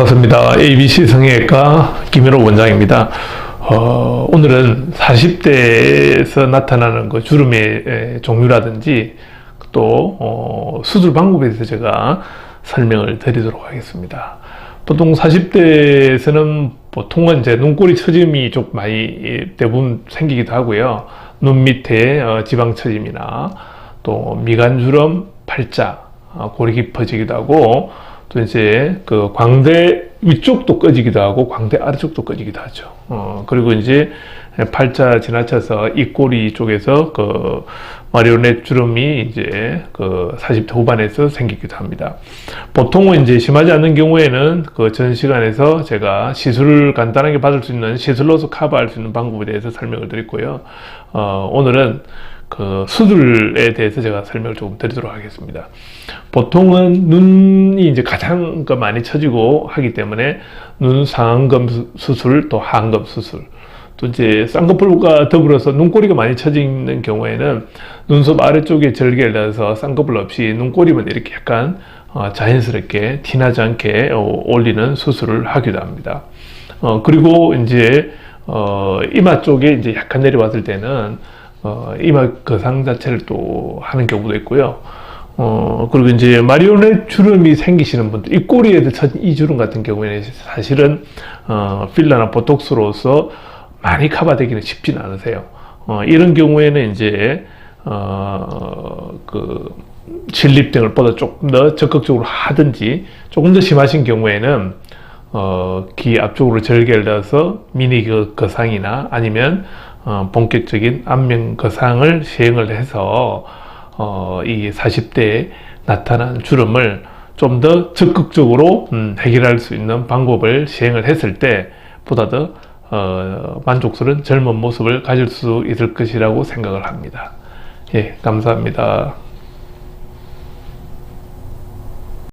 반갑습니다. ABC 성형외과 김현호 원장입니다. 어, 오늘은 40대에서 나타나는 그 주름의 에, 종류라든지 또 어, 수술 방법에 대해서 제가 설명을 드리도록 하겠습니다. 보통 40대에서는 보통은 이제 눈꼬리 처짐이 좀 많이 대부분 생기기도 하고요. 눈 밑에 어, 지방 처짐이나 또 미간 주름, 팔자, 어, 골이 깊어지기도 하고 또 이제 그 광대 위쪽도 꺼지기도 하고 광대 아래쪽도 꺼지기도 하죠. 어, 그리고 이제 팔자 지나쳐서 입꼬리 쪽에서 그 마리오넷 주름이 이제 그 40대 후반에서 생기기도 합니다. 보통은 이제 심하지 않는 경우에는 그 전 시간에서 제가 시술을 간단하게 받을 수 있는 시술로서 커버할 수 있는 방법에 대해서 설명을 드렸고요. 어, 오늘은 그 수술에 대해서 제가 설명을 조금 드리도록 하겠습니다. 보통은 눈이 이제 가장 그 많이 처지고 하기 때문에 눈 상안검 수- 수술 또 하안검 수술 또 이제 쌍꺼풀과 더불어서 눈꼬리가 많이 처지는 경우에는 눈썹 아래쪽에 절개를 내서 쌍꺼풀 없이 눈꼬리만 이렇게 약간 어, 자연스럽게 티나지 않게 어, 올리는 수술을 하기도 합니다. 어, 그리고 이제 어, 이마 쪽에 이제 약간 내려왔을 때는 어, 이마 거상 자체를 또 하는 경우도 있고요. 어, 그리고 이제 마리오넷 주름이 생기시는 분들, 이 꼬리에 처진 이 주름 같은 경우에는 사실은, 어, 필러나 보톡스로서 많이 커버되기는 쉽지는 않으세요. 어, 이런 경우에는 이제, 어, 그, 실립 등을 보다 조금 더 적극적으로 하든지, 조금 더 심하신 경우에는, 어, 귀 앞쪽으로 절개를 넣어서 미니 그 거상이나 아니면 어, 본격적인 안면 거상을 시행을 해서 어, 이 40대에 나타난 주름을 좀 더 적극적으로 음, 해결할 수 있는 방법을 시행을 했을 때 보다 더 어, 만족스러운 젊은 모습을 가질 수 있을 것이라고 생각을 합니다. 예, 감사합니다.